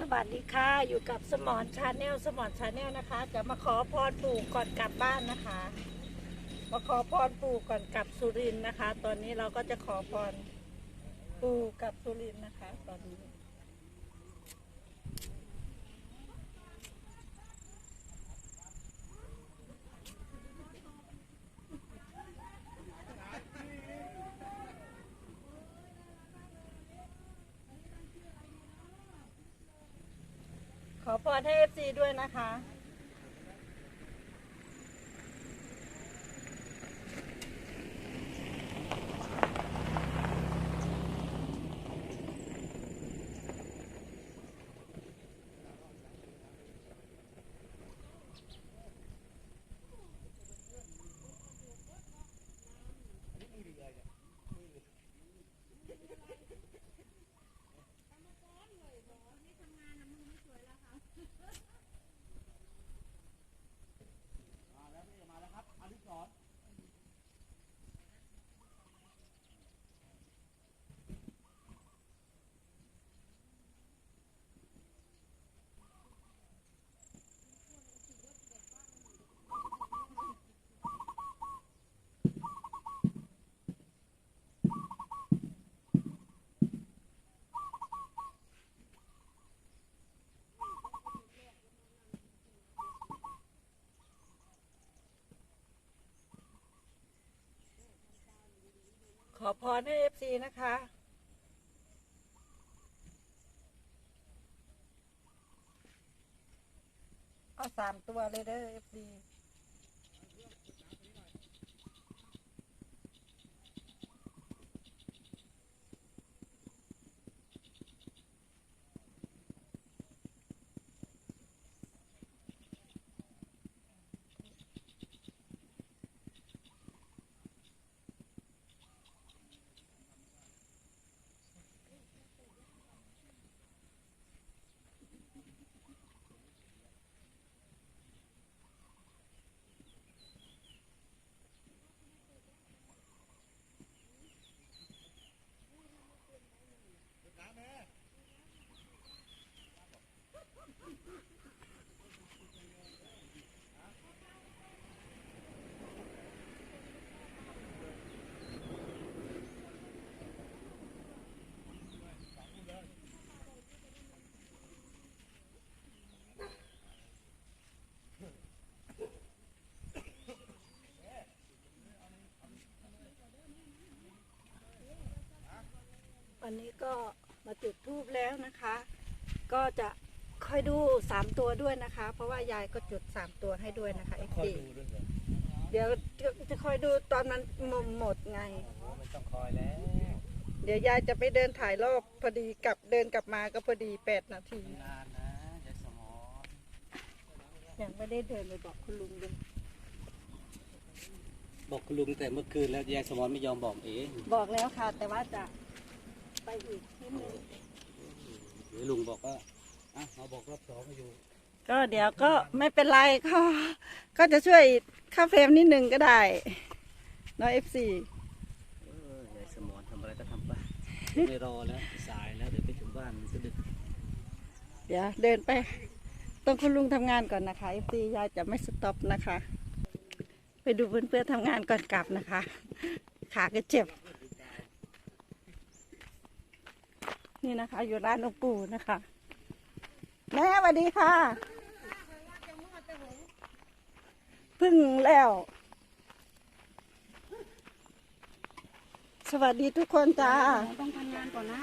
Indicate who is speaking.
Speaker 1: สวัสดีค่ะอยู่กับสมอนชาแนลสมอนชาแนลนะคะจะมาขอพรปู่ก่อนกลับบ้านนะคะ มาขอพรปู่ก่อนกลับสุรินทร์นะคะ ตอนนี้เราก็จะขอพรปู่กับสุรินทร์นะคะ ตอนนี้ ขอพรให้เอฟซีด้วยนะคะ อพรให้เอฟซีนะคะ เอาสามตัวเลยเด้อเอฟซี วันนี้ก็มาจุดทูบแล้วนะคะ ก็จะคอยดูสามตัวด้วยนะคะ เพราะว่ายายก็จุดสามตัวให้ด้วยนะคะเอฟ
Speaker 2: คอย
Speaker 1: ซี
Speaker 2: ดูด้วยเหรอ
Speaker 1: เดี๋ยวจะจะคอยดูตอนมันหมดไง
Speaker 2: โอ้โหไม่ต้องคอยแล้ว
Speaker 1: เดี๋ยวยายจะไปเดินถ่ายรอบพอดีกลับเดินกลับมาก็พอดีแปดนาที
Speaker 2: นานนะยายสมอ
Speaker 1: ยังไม่ได้เดินไปบอกคุณลุงเลย
Speaker 2: บอกคุณลุงแต่เมื่อคืนแล้วยายสมอไม่ยอมบอกเอง
Speaker 1: บอกแล้วค่ะ แต่ว่าจะ ไปอีกที่หนึง
Speaker 2: หรือลุงบอกว่าอะมาบอกรอบสองมาอยู่
Speaker 1: ก็เดี๋ยวก็ไม่เป็นไรก็ก็จะช่วยค่าเฟรมนิดนึงก็ได้น้อยเอฟซี
Speaker 2: เออยายสมอทำอะไรก็ทำไปไม่รอแล้วสายแล้วเดี๋ยวไปถึงบ้านมันจะดึก
Speaker 1: เดี๋ยวเดินไปต้องคุณลุงทำงานก่อนนะคะเอฟซียายจะไม่สต็อปนะคะ ไปดูเพื่อนๆทำงานก่อนกลับนะคะ ขาก็เจ็บ นี่นะคะ อยู่ร้านองค์ปู่นะคะ แม่สวัสดีค่ะพึ่งแล้ว สวัสดีทุกคนจ้า
Speaker 3: ต้องทำงานก่อนนะ